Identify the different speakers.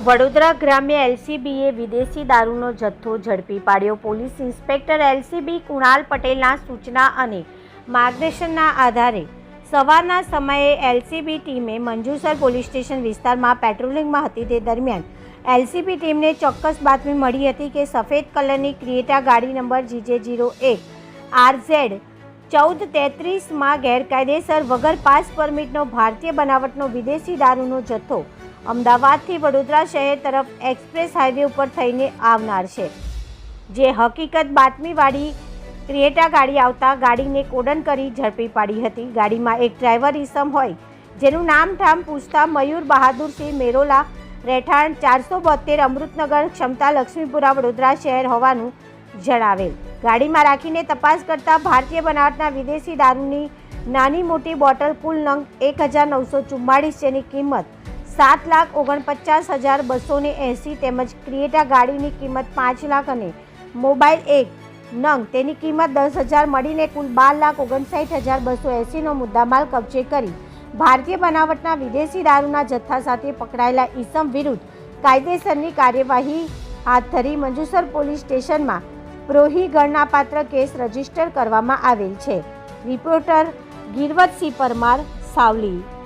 Speaker 1: વડોદરા ગ્રામ્ય એલસીબીએ વિદેશી દારૂનો જથ્થો ઝડપી પાડ્યો. પોલીસ ઇન્સ્પેક્ટર એલસીબી કુણાલ પટેલના સૂચના અને માર્ગદર્શનના આધારે સવારના સમયે એલસીબી ટીમે મંજુસર પોલીસ સ્ટેશન વિસ્તારમાં પેટ્રોલિંગમાં હતી. તે દરમિયાન એલસીબી ટીમને ચોક્કસ બાતમી મળી હતી કે સફેદ કલરની ક્રિએટા ગાડી નંબર જીજે જીરો એક આરઝેડ ચૌદ તેત્રીસમાં ગેરકાયદેસર વગર પાસ પરમિટનો ભારતીય બનાવટનો વિદેશી દારૂનો જથ્થો અમદાવાદથી વડોદરા શહેર તરફ એક્સપ્રેસ હાઈવે ઉપર થઈને આવનાર છે. જે હકીકત બાતમીવાળી ક્રિએટા ગાડી આવતા ગાડીને કોડન કરી ઝડપી પાડી હતી. ગાડીમાં એક ડ્રાઈવર ઈસમ હોય, જેનું નામ ઠામ પૂછતા મયુર બહાદુરસિંહ મેરોલા રહેઠાણ ચારસો બોતેર અમૃતનગર ક્ષમતા લક્ષ્મીપુરા વડોદરા શહેર હોવાનું જણાવેલ. ગાડીમાં રાખીને તપાસ કરતા ભારતીય બનાવટના વિદેશી દારૂની નાની મોટી બોટલ કુલ નંગ એક હજાર નવસો ચુમ્માળીસ જેની કિંમત સાત લાખ ઓગણપચાસ હજાર બસો ને એંસી તેમજ ક્રિએટા ગાડીની કિંમત પાંચ લાખ અને મોબાઈલ એક નંગ તેની કિંમત દસ હજાર મળીને કુલ બાર લાખ ઓગણસાઠ હજાર બસો એંસીનો મુદ્દામાલ કબજે કરી. ભારતીય બનાવટના વિદેશી દારૂના જથ્થા સાથે પકડાયેલા ઈસમ વિરુદ્ધ કાયદેસરની કાર્યવાહી હાથ ધરી મંજુસર પોલીસ સ્ટેશનમાં પ્રોહી ગણનાપાત્ર કેસ રજિસ્ટર કરવામાં આવેલ છે. રિપોર્ટર ગિરવતસિંહ પરમાર, સાવલી.